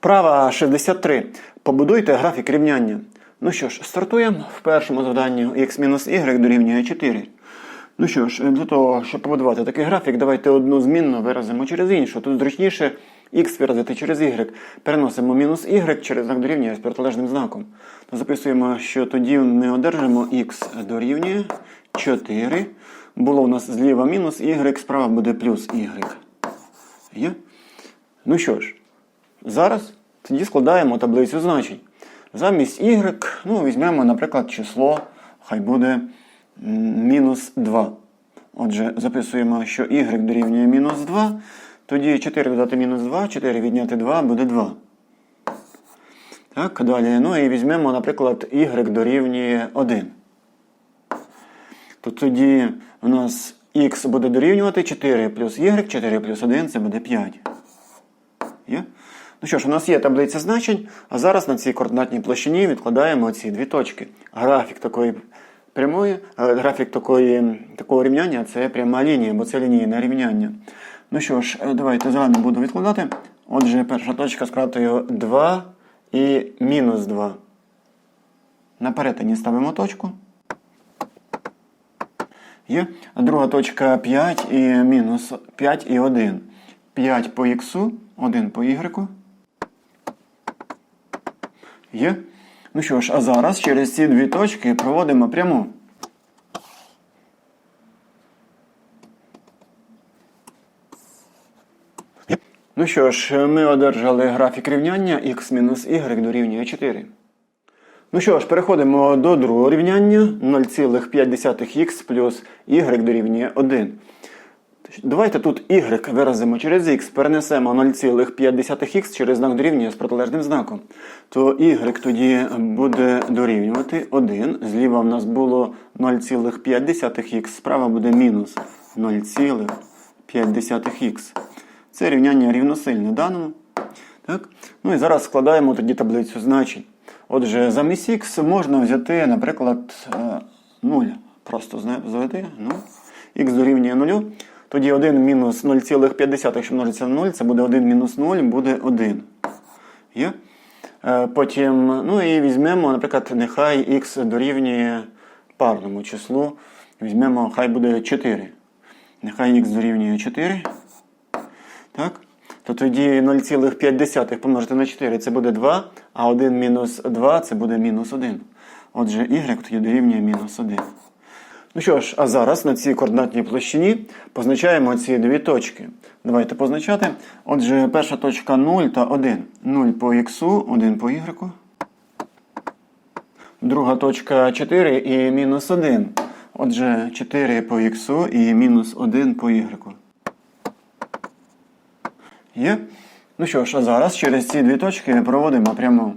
Вправа 63. Побудуйте графік рівняння. Ну що ж, стартуємо в першому завданні x-y дорівнює 4. Ну що ж, для того, щоб побудувати такий графік, давайте одну змінну виразимо через іншу. Тут зручніше x виразити через y. Переносимо мінус y через знак дорівнює з протилежним знаком. То записуємо, що тоді ми одержимо x дорівнює 4. Було у нас зліва мінус y, справа буде плюс y. Є? Ну що ж, зараз тоді складаємо таблицю значень. Замість y, ну, візьмемо, наприклад, число, хай буде мінус 2. Отже, записуємо, що y дорівнює мінус 2. Тоді 4 додати мінус 2, 4 відняти 2 буде 2. Так, далі. Ну і візьмемо, наприклад, y дорівнює 1. То тоді у нас x буде дорівнювати 4 плюс y, 4 плюс 1 це буде 5. Є? Ну що ж, у нас є таблиця значень, а зараз на цій координатній площині відкладаємо ці дві точки. Графік такої прямої, е, графік такої, такого рівняння це пряма лінія, бо це лінійне рівняння. Ну що ж, е, давайте з вами буду відкладати. Отже, перша точка з кратою 2 і мінус 2. На перетині ставимо точку. Є. Друга точка 5 і мінус 5 і 1. 5 по х, 1 по y. Є. Ну що ж, а зараз через ці дві точки проводимо пряму. Ну що ж, ми одержали графік рівняння x-y дорівнює 4. Ну що ж, переходимо до другого рівняння 0,5х плюс y дорівнює 1. Давайте тут y виразимо через x, перенесемо 0,5х через знак дорівнює з протилежним знаком. То y тоді буде дорівнювати 1. Зліва в нас було 0,5х, справа буде мінус 0,5х. Це рівняння рівносильне даному. Так? Ну і зараз складаємо тоді таблицю значень. Отже, замість х можна взяти, наприклад, 0. Просто звести 0. х дорівнює 0. Тоді 1 мінус 0,5, що множиться на 0, це буде 1 мінус 0, буде 1. Є? Е, Потім, ну і візьмемо, наприклад, нехай х дорівнює парному числу. Візьмемо, хай буде 4. Нехай х дорівнює 4. Так? То тоді 0,5 помножити на 4 це буде 2, а 1 мінус 2 це буде мінус 1. Отже, y тоді дорівнює мінус 1. Ну що ж, а зараз на цій координатній площині позначаємо ці дві точки. Давайте позначати. Отже, перша точка 0 та 1. 0 по х, 1 по y. Друга точка 4 і мінус 1. Отже, 4 по х і мінус 1 по y. Є? Ну що ж, а зараз через ці дві точки проводимо пряму.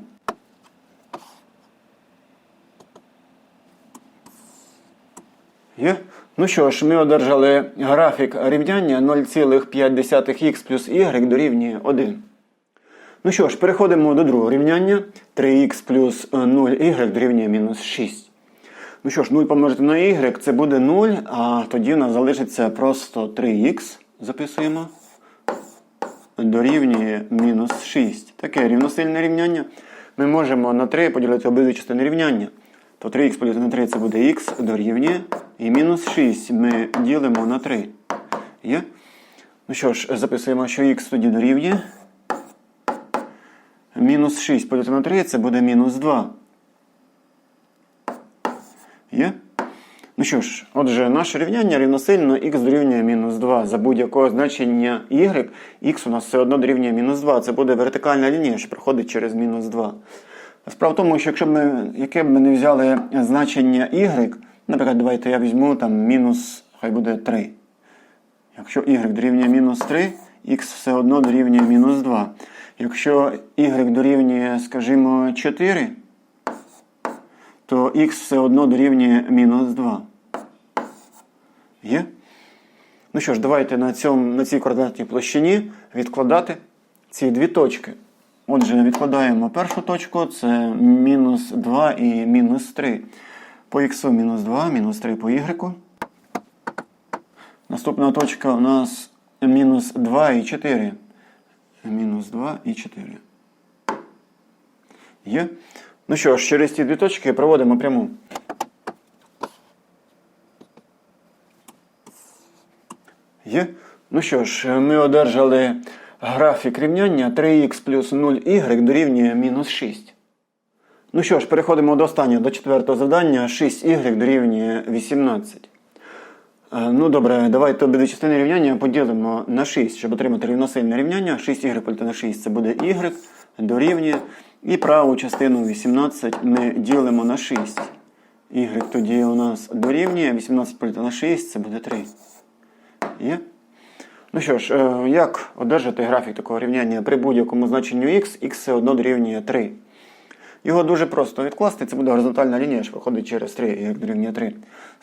Є? Ну що ж, ми одержали графік рівняння 0,5х плюс y дорівнює 1. Ну що ж, переходимо до другого рівняння. 3х плюс 0y дорівнює мінус 6. Ну що ж, 0 помножити на y це буде 0, а тоді у нас залишиться просто 3х. Записуємо. Дорівнює мінус 6. Таке рівносильне рівняння. Ми можемо на 3 поділити обидві частини рівняння. То 3х поділити на 3 це буде х дорівнює. І мінус 6 ми ділимо на 3. Є? Ну що ж, записуємо, що х тоді дорівнює. Мінус 6 поділити на 3 це буде мінус 2. Є? Ну що ж, отже, наше рівняння рівносильно х дорівнює мінус 2. За будь-якого значення y, х у нас все одно дорівнює мінус 2. Це буде вертикальна лінія, що проходить через мінус 2. Справа в тому, що якщо б ми, яке б ми не взяли значення y, наприклад, давайте я візьму там мінус, хай буде 3. Якщо y дорівнює мінус 3, х все одно дорівнює мінус 2. Якщо y дорівнює, скажімо, 4, то х все одно дорівнює мінус 2. Є? Ну що ж, давайте на, цьому, на цій координатній площині відкладати ці дві точки. Отже, відкладаємо першу точку, це мінус 2 і мінус 3. По х мінус 2, мінус 3 по y. Наступна точка у нас мінус 2 і 4. Мінус 2 і 4. Є. Ну що ж, через ці дві точки проводимо пряму. Є. Ну що ж, ми одержали графік рівняння 3х плюс 0y дорівнює мінус 6. Ну що ж, переходимо до останнього, до четвертого завдання. 6y дорівнює 18. Е, Ну добре, давайте обидві частини рівняння поділимо на 6, щоб отримати рівносильне рівняння. 6y поділити на 6 це буде y дорівнює. І праву частину 18 ми ділимо на 6. Y тоді у нас дорівнює. 18 поділити на 6 це буде 3. Є? Ну що ж, е, як одержати графік такого рівняння при будь-якому значенню x, x все одно дорівнює 3. Його дуже просто відкласти, це буде горизонтальна лінія, що проходить через 3, як дорівнює 3.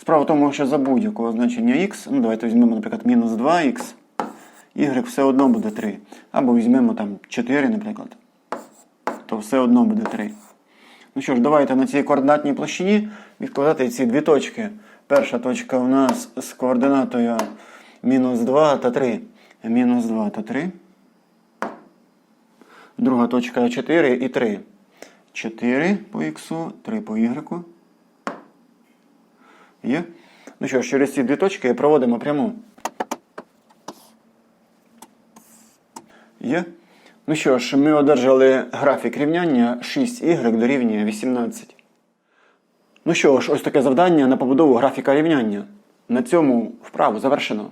Справа в тому, що за будь-якого значення x, ну давайте візьмемо, наприклад, мінус 2х, y все одно буде 3. Або візьмемо там 4, наприклад, то все одно буде 3. Ну що ж, давайте на цій координатній площині відкладати ці дві точки. Перша точка у нас з координатою мінус 2 та 3. Мінус 2 та 3. Друга точка 4 і 3. 4 по х, 3 по y. Є. Ну що ж, через ці дві точки проводимо пряму. Є. Ну що ж, ми одержали графік рівняння 6y дорівнює 18. Ну що ж, ось таке завдання на побудову графіка рівняння. На цьому вправу завершено.